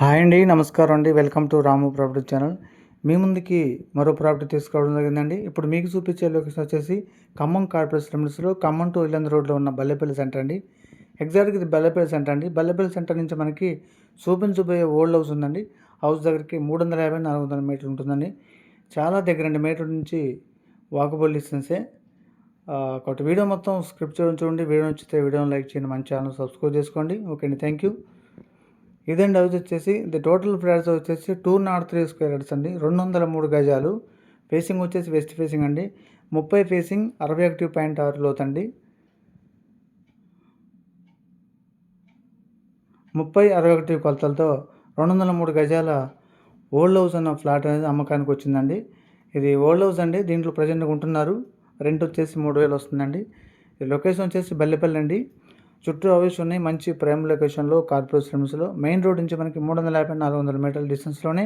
Hi అండి నమస్కారం అండి. Welcome to Ramu property channel. మీ ముందుకి మరో ప్రాపర్టీ తీసుకురావడం జరిగిందండి. ఇప్పుడు మీకు చూపించే లొకేషన్ వచ్చేసి ఖమ్మం కార్పొరేషన్ లిమిట్స్లో ఖమ్మం టు ఇల్లంద రోడ్లో ఉన్న బల్లెపల్లి సెంటర్ అండి. ఎగ్జాక్ట్గా ఇది బల్లెపల్లి సెంటర్ అండి. బల్లెపల్లి సెంటర్ నుంచి మనకి చూపించబోయే ఓల్డ్ హౌస్ ఉందండి. హౌస్ దగ్గరికి మూడు వందల యాభై నాలుగు వందల మీటర్లు ఉంటుందండి. చాలా దగ్గర అండి మీటర్ నుంచి వాకబుల్ డిస్టెన్సే. ఒకటి వీడియో మొత్తం స్క్రిప్ట్ చూడండి చూడండి. వీడియో నచ్చితే వీడియోని లైక్ చేయండి. మన ఛానల్ సబ్స్క్రైబ్ చేసుకోండి. ఓకే అండి. థ్యాంక్ యూ ఇదండి హౌస్ వచ్చేసి? ఇది టోటల్ ఫ్లాట్స్ వచ్చేసి two naught three square yards అండి. రెండు వందల మూడు గజాలు. ఫేసింగ్ వచ్చేసి వెస్ట్ ఫేసింగ్ అండి. ముప్పై ఫేసింగ్ అరవై ఒకటి పాయింట్ ఆరు లోతండి ముప్పై అరవై ఒకటి కొలతలతో రెండు వందల మూడు గజాల ఓల్డ్ హౌస్ అన్న ఫ్లాట్ అనేది అమ్మకానికి వచ్చిందండి. ఇది ఓల్డ్ హౌస్ అండి. దీంట్లో ప్రజెంట్గా ఉంటున్నారు. రెంట్ వచ్చేసి మూడు వేలు వస్తుందండి. లొకేషన్ వచ్చేసి బల్లెపల్లి అండి. చుట్టూ అవేస్ ఉన్నాయి మంచి ప్రైమ్ లొకేషన్లో కార్పొరేట్ లిమిట్స్లో మెయిన్ రోడ్ నుంచి మనకి మూడు వందల యాభై నాలుగు వందల మీటర్ల డిస్టెన్స్లోనే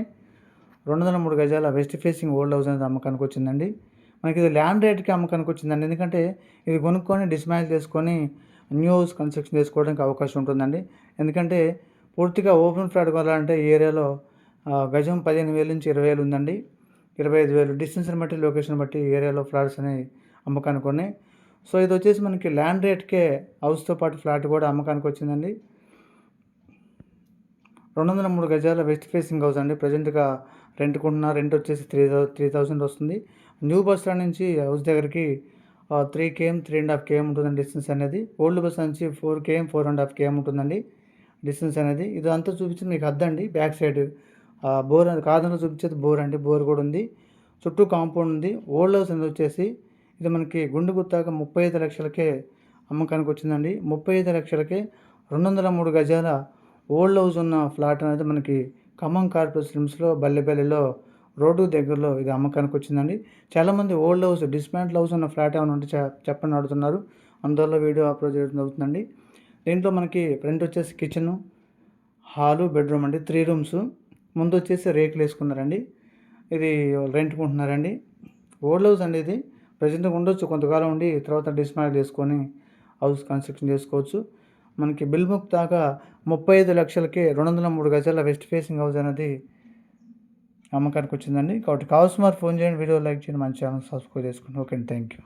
రెండు వందల మూడు గజాల వెస్ట్ ఫేసింగ్ ఓల్డ్ హౌస్ అనేది అమ్మకానికి వచ్చిందండి. మనకి ఇది ల్యాండ్ రేట్కి అమ్మకానికి వచ్చిందండి. ఎందుకంటే ఇది కొనుక్కొని డిస్మాంటిల్ చేసుకొని న్యూ హౌస్ కన్స్ట్రక్షన్ చేసుకోవడానికి అవకాశం ఉంటుందండి. ఎందుకంటే పూర్తిగా ఓపెన్ ఫ్లాట్ కొనాలంటే ఈ ఏరియాలో గజం పదిహేను వేల నుంచి ఇరవై వేలు ఉందండి. ఇరవై ఐదు వేలు. డిస్టెన్స్ని బట్టి లొకేషన్ బట్టి ఏరియాలో ఫ్లాట్స్ అనేవి అమ్మకానికి ఉన్నాయి. సో ఇది వచ్చేసి మనకి ల్యాండ్ రేట్కే హౌస్తో పాటు ఫ్లాట్ కూడా అమ్మకానికి వచ్చిందండి రెండు వందల మూడు గజాల వెస్ట్ ఫేసింగ్ హౌస్ అండి. ప్రజెంట్గా రెంట్కుంటున్న రెంట్ వచ్చేసి త్రీ త్రీ థౌసండ్ వస్తుంది. న్యూ బస్ స్టాండ్ నుంచి హౌస్ దగ్గరికి three KM three and half KM ఉంటుందండి డిస్టెన్స్ అనేది. ఓల్డ్ బస్ నుంచి four KM four and half KM ఉంటుందండి డిస్టెన్స్ అనేది. ఇది అంతా చూపించింది మీకు అద్దండి బ్యాక్ సైడ్ బోర్ కాదంలో చూపించేది బోర్ అండి. బోర్ కూడా ఉంది. చుట్టూ కాంపౌండ్ ఉంది. ఓల్డ్ హౌస్ అనేది వచ్చేసి ఇది మనకి గుండు గుత్తాక ముప్పై ఐదు లక్షలకే అమ్మకానికి వచ్చిందండి ముప్పై ఐదు లక్షలకే రెండు వందల మూడు గజాల ఓల్డ్ హౌస్ ఉన్న ఫ్లాట్ అనేది మనకి ఖమ్మం కార్పొరేషన్ లిమ్స్లో బల్లెపల్లిలో రోడ్డు దగ్గరలో ఇది అమ్మకానికి వచ్చిందండి చాలామంది ఓల్డ్ హౌస్ డిస్మాంటిల్ హౌస్ ఉన్న ఫ్లాట్ ఏమైనా ఉంటే చెప్పని అడుగుతున్నారు. అందువల్ల వీడియో అప్లోడ్ చేయడం అవుతుందండి దీంట్లో మనకి ఫ్రంట్ వచ్చేసి కిచెన్ హాలు బెడ్రూమ్ అండి. Three rooms. ముందు వచ్చేసి రేకులు వేసుకున్నారండి ఇది రెంట్కుంటున్నారండి. ఓల్డ్ హౌస్ అండి ఇది. ప్రజెంట్ ఉండొచ్చు. కొంతకాలం ఉండి తర్వాత డిస్మాండ్ చేసుకొని హౌస్ కన్స్ట్రక్షన్ చేసుకోవచ్చు. మనకి బిల్ బుక్ దాకా ముప్పై ఐదు లక్షలకే రెండు వందల మూడు గజాల వెస్ట్ ఫేసింగ్ హౌస్ అనేది అమ్మకానికి వచ్చిందండి. కాబట్టి కావలసిన ఫోన్ చేయండి వీడియో లైక్ చేయండి మంచి ఛానల్ సబ్స్క్రైబ్ చేసుకోండి ఓకే థ్యాంక్ యూ